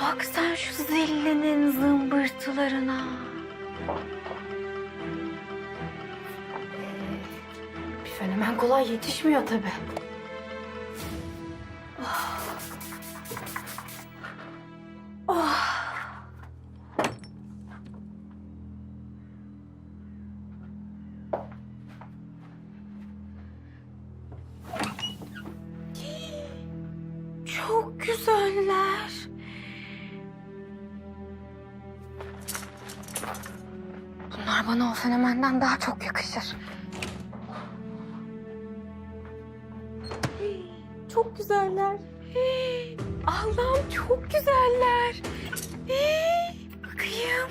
Bak sen şu zillinin zımbırtılarına. Bir fenomen kolay yetişmiyor tabii. Oh. Güzeller. Bunlar bana o fenomenden daha çok yakışır. Çok güzeller. Allah'ım çok güzeller. Bakayım.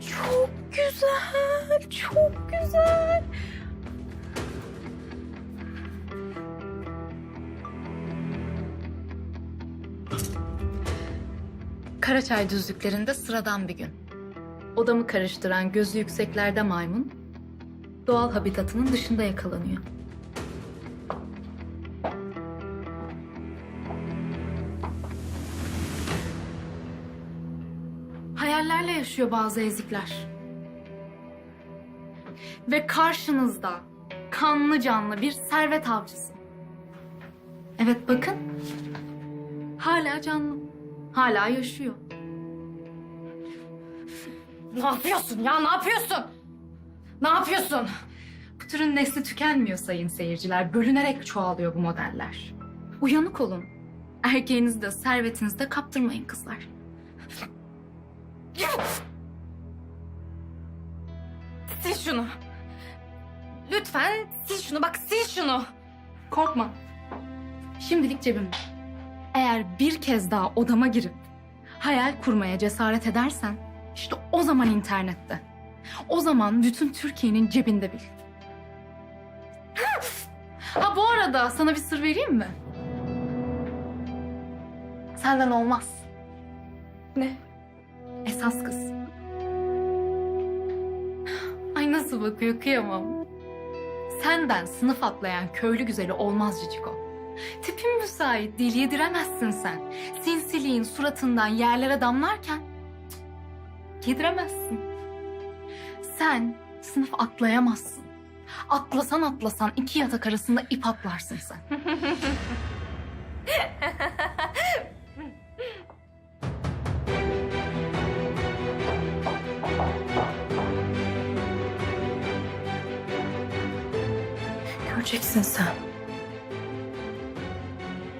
Çok güzel, çok güzel. Karaçay düzlüklerinde sıradan bir gün. Odamı karıştıran gözü yükseklerde maymun, doğal habitatının dışında yakalanıyor. Hayallerle yaşıyor bazı ezikler. Ve karşınızda kanlı canlı bir servet avcısı. Evet bakın. Hala canlı. Hala yaşıyor. Ne yapıyorsun ya? Ne yapıyorsun? Ne yapıyorsun? Bu türün nesli tükenmiyor sayın seyirciler. Bölünerek çoğalıyor bu modeller. Uyanık olun. Erkeğinizi de servetinizi de kaptırmayın kızlar. Sil şunu. Lütfen sil şunu. Bak sil şunu. Korkma. Şimdilik cebimde. Eğer bir kez daha odama girip hayal kurmaya cesaret edersen işte o zaman internette. O zaman bütün Türkiye'nin cebinde bil. Ha bu arada sana bir sır vereyim mi? Senden olmaz. Ne? Esas kız. Ay nasıl bakıyor kıyamam. Senden sınıf atlayan köylü güzeli olmaz Ciciko. Tipin müsait değil yediremezsin sen. Sinsiliğin suratından yerlere damlarken cık, yediremezsin. Sen sınıf atlayamazsın. Atlasan atlasan iki yatak arasında ip atlarsın sen. Göreceksin sen.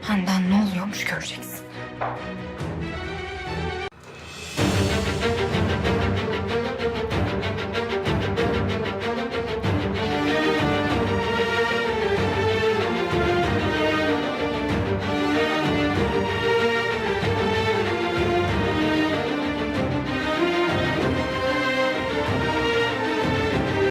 Benden ne oluyormuş göreceksin.